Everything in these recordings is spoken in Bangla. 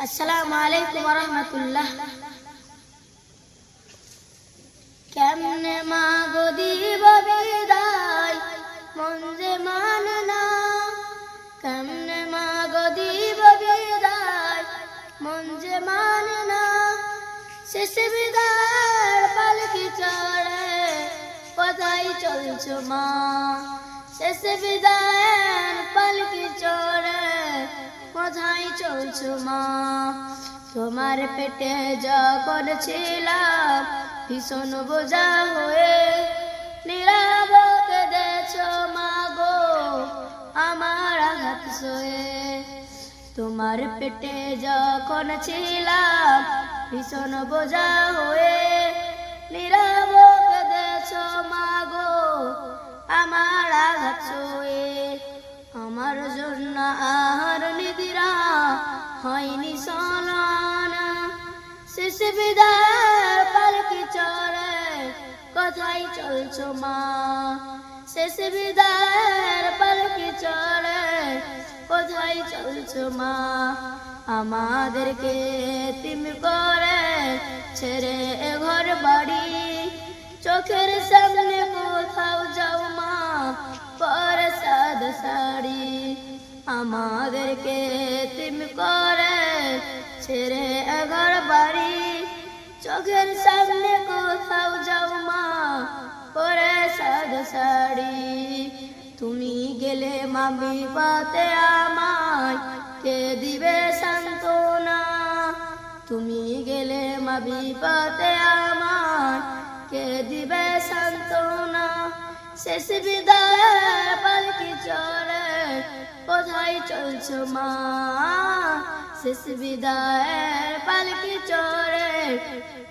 আসসালামু আলাইকুম রহমতুল্লাহ কেমনে মা গো দিব বিদায়? মন যে মানে না কেমনে মা গো দিব বিদায়? মন যে মানে না শেষ বিদায় পালকি চড়ে কোথায় চলছো মা। শেষ বিদায় পালকি কোথায় চলছো মা। তোমার পেটে যখন ছিলাম ভীষণ বোঝা হয়ে নীরব কেঁদেছ মা গো, আমার আঘাত সয়ে। তোমার পেটে যখন ছিলাম ভীষণ বোঝা হয়ে নীরব কেঁদেছ মা গো, আমার আঘাত সয়ে। আমার জন্য নিদিরা হয়নি সলানা শেষ বিদায় পালকি চড়ে কোথায় চলছো মা। শেষ বিদায়ের পালকি চড়ে কোথায় চলছো মা। আমাদেরকে তিম করে ছেড়ে ঘর বাড়ি। চোখের সামনে কোথাও যাও মা, পর সাদ শাড়ি। আমাদেরকে তিম ছেড়ে এ ঘর বাড়ি। চোখের সামনে কোথাও যাও মা, পরে সাদ শাড়ি। তুমি গেলে মামি পাতে আমায়, কে দিবে সান্ত্বনা? তুমি গেলে মাবি পাতে আমায়, কে দিবে সান্ত্বনা? শেষ বিদায়, পালকি চড়ে, কোথায় চলছো মা? শেষ বিদায় পালকি চড়ে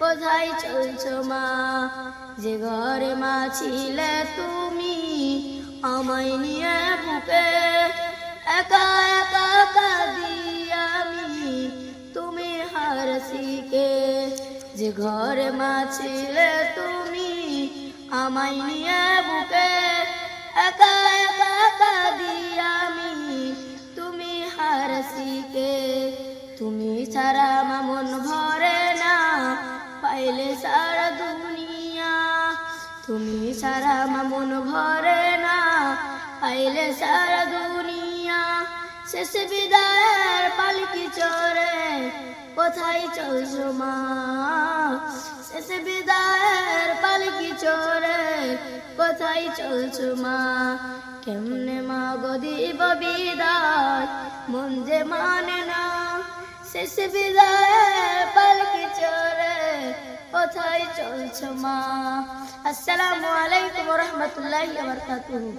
কোথায় চলছো মা। যে ঘরে মা ছিলে তুমি, আমায় নিয়ে বুকে একা একা কাঁদি আমি। তুমি হার শিখে যে ঘরে মা ছিলে তুমি, আমায় নিয়ে বুকে একা হার তুমি ছাড়া মামন ভরে না, পাইলে সারা দুনিয়া। তুমি সারা মামন ভরে না, পাইলে সারা দুনিয়া। শেষ বিদায়ের পালকি চড়ে কোথায় চলছো মা শেষ বিদায়ের পালকি চড়ে কোথায় চলছো মা কেমনে মা গদিব বিদায়? মন যে মানে না। শেষ বিদায়ের পালকি চড়ে কোথায় চলছো মা আসসালামু আলাইকুম রহমতুল্লাহি বারাকাতুহু।